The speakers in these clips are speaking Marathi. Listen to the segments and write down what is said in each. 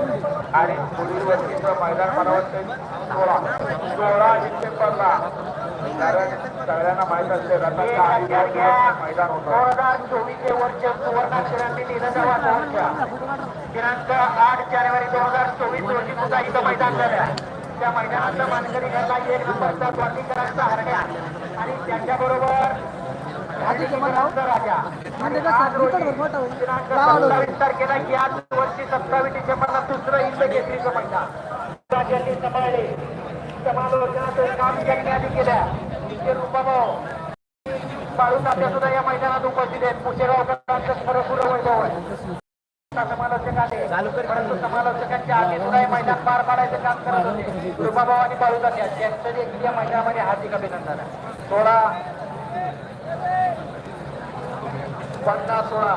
पुढील वर्षीचं मैदान मला वाटतं सोळा सोळा डिसेंबरला कारण सगळ्यांना माहीत असते मैदान दोन हजार चोवीसचे वर्ष सुवर्णाक्षरांनी लिहिलं जावा दिनांक आठ जानेवारी दोन हजार चोवीस रोजी सुद्धा इथं मैदान झालं त्या मैदानाचं मानकरी घरला एक नंबरचा स्वातीकरांचा हरण्या. आणि त्याच्याबरोबर आणि रोजी दिनांक सत्तावीस तारखेला याच वर्षी सत्तावीस डिसेंबरला दुसरं इंद केसरीचं मैदान. राज्यांनी सांभाळले. समालोचनाचं काम त्यांनी आधी केलं. निश्चित रुपाभाऊ. बाळू तात्या सुद्धा या मैदानात उपस्थित आहेत. पुशेगावकरांचं खरं वैभव आहे. समालोचक आले परंतु समालोचकांच्या आधी सुद्धा हे मैदान पार पाडायचं काम करत होते. आणि बाळू तात्या त्यांचं देखील या मैदानामध्ये हार्दिक अभिनंदन आहे. सोळा. पन्नास सोळा.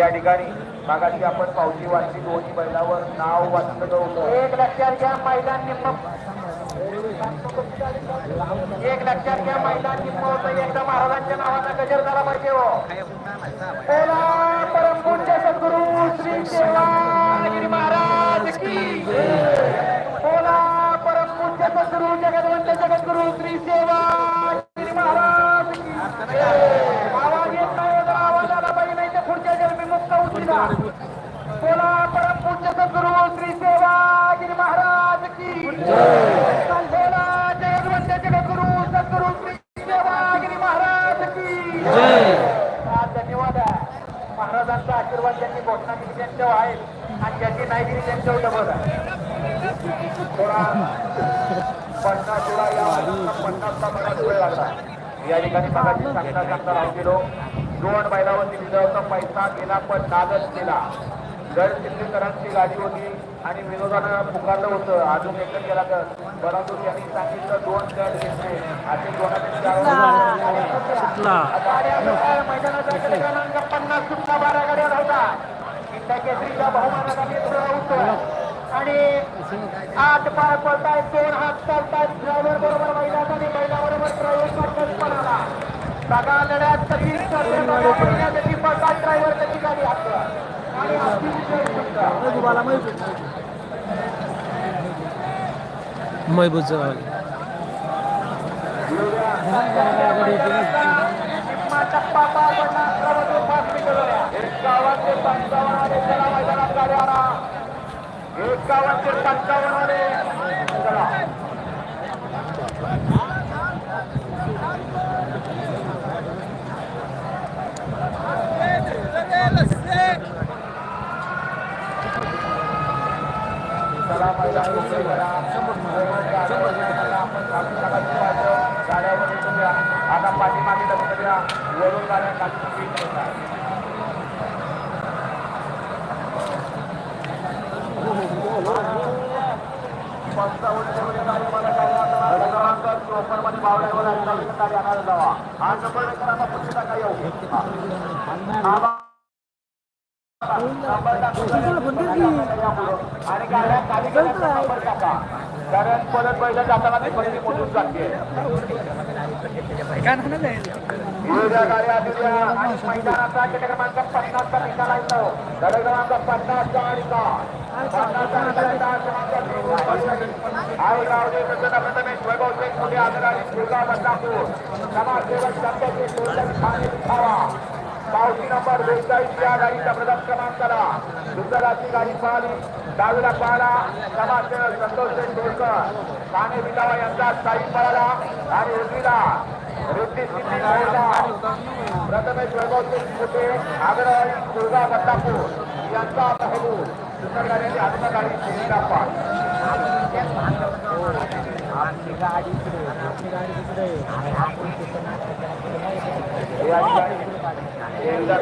या ठिकाणी मागाशी आपण पावती वाचली दोन्ही बैलावर नाव वाचलं होतं एक लक्षात घ्या मैदान निम्म. एक लक्षात घ्या मैदान निम्म होतं. एकदा महाराजांच्या नावाचा गजर झाला पाहिजे हो. बोला परमपूज्य सद्गुरु श्री सेवागिरी मुक्त उचला बोला परमपूज्य सद्गुरु श्री सेवागिरी महाराज की बोला जगदवंत जगद्गुरु सद्गुरु श्री सेवागिरी महाराज की हा, धन्यवाद महाराजांचा आशीर्वाद ज्यांनी घोषणा केली त्यांच्यावर आहे आणि ज्यांनी नाही दिली त्यांच्यावर डबल आहे पन्नास सोळा या पन्नासचा बराच वेळ लागला या ठिकाणी मागाशी सांगता सांगता राहून गेलो दोन बैलावरती विजयाचा पैसा गेला पण नादच केला गड सिद्धेकरांची गाडी होती आणि विनोदानं पुकारलं होतं. अजून एकच केला तर परंतु त्यांनी सांगितलं दोन गड घेतले असे सुटला. क्रमांक पन्नास सुट्टा बारा गाड्या होता इंडिया केसरीचा बहुमानाचा मित्र होतो. आणि आठ पाय पडतायत दोन हात चालतायत. ड्रायव्हर बरोबर बैलाचा आणि बैलाबरोबर ड्रायव्हर निम्मा टप्पा पार पडला अकरामधून पाच मिनिटं एकावन्न ते पंचावन्न पंचावन्न आता पाठीमागे लक्ष द्या वरून गाड्या खाली बावड्यावर आणि जावा हा. नंबर पुढे टाका येऊ हा. हा. नंबर टाकून आणि गाड्या खाली गेल्यानंतर नंबर टाका कारण परत पहिलं जाताना ती पहिली मोठून जाते मैदानाचा क्रमांक पन्नासचा निकाल आहे तो क्रमांक पन्नासचा आणि समाजसेवक पावती नंबर बेचाळीस या गाडीचा प्रथम क्रमांकाला दुसऱ्याची गाडी पाहिली. डावीला पाहिला. समाजसेवक संतोष शेठ साने ठाणे यांचा साई पळाला. आणि उजवीला रिद्धी सिद्धी प्रथमेश वैभव सिंग कुटे दुर्गा बदलापूर यांचा महबूब सुंदर गाड्यांची आत्मगाडी गाडी शेतीला या ठिकाणी एकदा